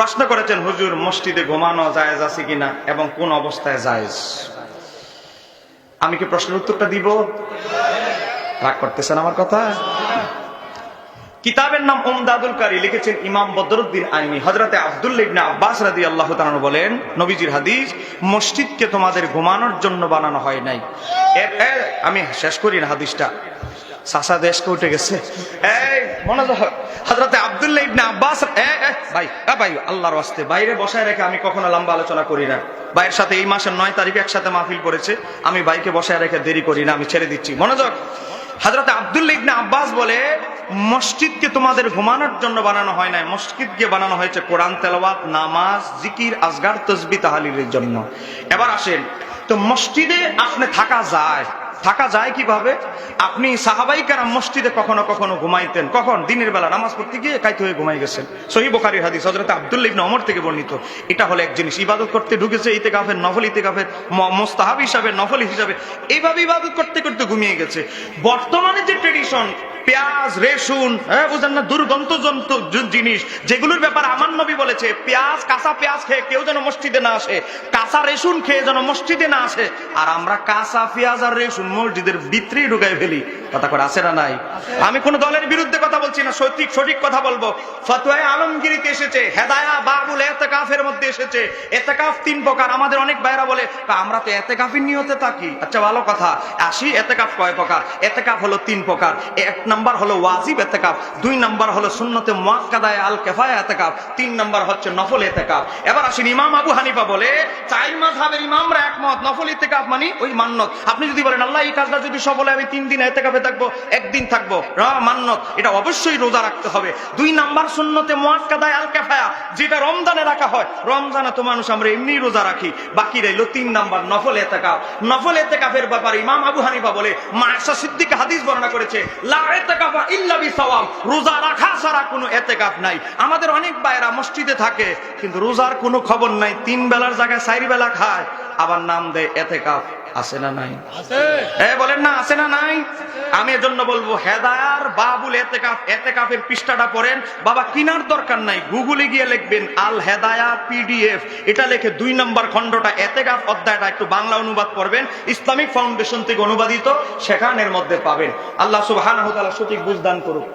প্রশ্ন করেছেন, হুজুর, মসজিদে ঘুমানো জায়েজ আছে কিনা এবং কোন অবস্থায় জায়েজ? আমি কি প্রশ্নের উত্তরটা দিব? রাগ করতেছেন আমার কথা? কিতাবের নাম উমদাদুল কারি, লিখেছেন ইমাম বদরুদ্দিন আইনি। হজরতে আব্দুল্লাহ ইবনে আব্বাস রাদি আল্লাহ বলেন, নবীজির হাদিস, মসজিদকে তোমাদের ঘুমানোর জন্য বানানো হয় নাই। আমি শেষ করি না হাদিসটা। সাসা দেশকে উঠে গেছে। এই, মনোযোগ হজরতে আব্দুল্লাহ ইবনে আব্বাস ভাই ভাই, আল্লাহর ওয়াস্তে। বাইরে বসায় রেখে আমি কখনো লম্বা আলোচনা করি না। ভাইয়ের সাথে এই মাসের নয় তারিখে একসাথে মাহফিল করেছে। আমি বাইকে বসায় রেখে দেরি করি না, আমি ছেড়ে দিচ্ছি। মনোযোগ। হজরত আব্দুল্লাহ ইবনে আব্বাস বলে, মসজিদকে তোমাদের ঘুমানোর জন্য বানানো হয় না মসজিদকে বানানো হয়েছে কোরআন তেলাওয়াত, নামাজ, জিকির, আজগার, তসবি, তাহালিলের জন্য। এবার আসেন। তো মসজিদে আপনি থাকা যায়। থাকা যায় কীভাবে? আপনি সাহাবাই কারাম মসজিদে কখনো কখনো ঘুমাইতেন। কখন? দিনের বেলা নামাজ পড়তে গিয়ে কাইতে হয়ে ঘুমাই গেছেন। সহি বোখারির হাদিস হজরত আবদুল্লিব ওমর থেকে বর্ণিত। এটা হলো এক জিনিস, ইবাদত করতে ঢুকেছে ইতে গাফের নফল ইতে গাফের মোস্তাহাব হিসাবে, নফল হিসাবে এইভাবে ইবাদত করতে করতে ঘুমিয়ে গেছে। বর্তমানে যে ট্রেডিশন পেঁয়াজ রেশুন হ্যাঁ বুঝলেন না দুর্গন্ধ জিনিস, যেগুলোর ব্যাপার আমার নবী বলেছে, পেঁয়াজ, কাঁচা পেঁয়াজ খেয়ে কেউ যেন মসজিদে না আসে, কাঁচা রেসুন খেয়ে যেন মসজিদে না আসে, আর আমরা কাঁচা পেঁয়াজ আর রেসুন মসজিদের ভিতরেই ঢুকাই ফেলি। কথা করে আসে না নাই? আমি কোন দলের বিরুদ্ধে বলছি না সঠিক সঠিক কথা বলব। ফতোয়ায় আলমগিরিতে এসেছে হেদায়া বাবুল এতেকাফের মধ্যে এসেছে। এতেকাফ তিন প্রকার আমাদের অনেক ভাইরা বলে আমরা তো এতেকাফের নিয়তে থাকি। আচ্ছা ভালো কথা। আসি এতেকাফ কয় প্রকার? এতেকাফ হলো তিন প্রকার। এক নাম্বার হলো ওয়াজিব এতেকাফ দুই নাম্বার হলো সুন্নতে মুয়াক্কাদায় আল কেফায় এতেকাফ তিন নাম্বার হচ্ছে নফল এতেকাফ। এবার আসেন ইমাম আবু হানিফা বলে চাই মাযহাবের ইমামরা একমত নফল ইতেকাফ মানে ওই মান্নত। আপনি যদি বলেন আল্লাহ এই কাজটা যদি হয় আমি তিন দিন এতেকাফে থাকব একদিন থাকব। রা, মান্নত। এটা অবশ্যই রোজা রাখতে হবে। দুই নাম্বার সুন্নতে মুয়াক্কাদায় আল যেটা রমজানে রাখা হয়। রমজানে তো মানুষ আমরা এমনি রোজা রাখি। বাকি রইল তিন নাম্বার, নফল এতেকাফ। নফল এতেকাফের ব্যাপারে ইমাম আবু হানিফা বলে, মায়েশা সিদ্দিক হাদিস বর্ণনা করেছে, লা রোজা রাখা ছাড়া কোনো এতেকাফ নাই। আমাদের অনেক ভাইরা মসজিদে থাকে, কিন্তু রোজার কোনো খবর নাই। তিন বেলার জায়গায় চারি বেলা খায়, আবার নাম দেয় এতেকাফ। আছে না নাই? এ বলেন না, আছে না নাই? আমি এজন্য বলব হেদায়ার বাবুল এতেকাফ, এতেকাফের পৃষ্ঠাটা পড়েন। বাবা, কিনার দরকার নাই, গুগলে গিয়ে লিখবেন, আল হেদায়া পিডিএফ। এটা লিখে দুই নম্বর খণ্ডটা এতেকাফ অধ্যায়টা একটু বাংলা অনুবাদ করবেন ইসলামিক ফাউন্ডেশন থেকে অনুবাদিত, সেখানের মধ্যে পাবেন। আল্লাহ সুবহানাহু সঠিক বুঝদান করুক।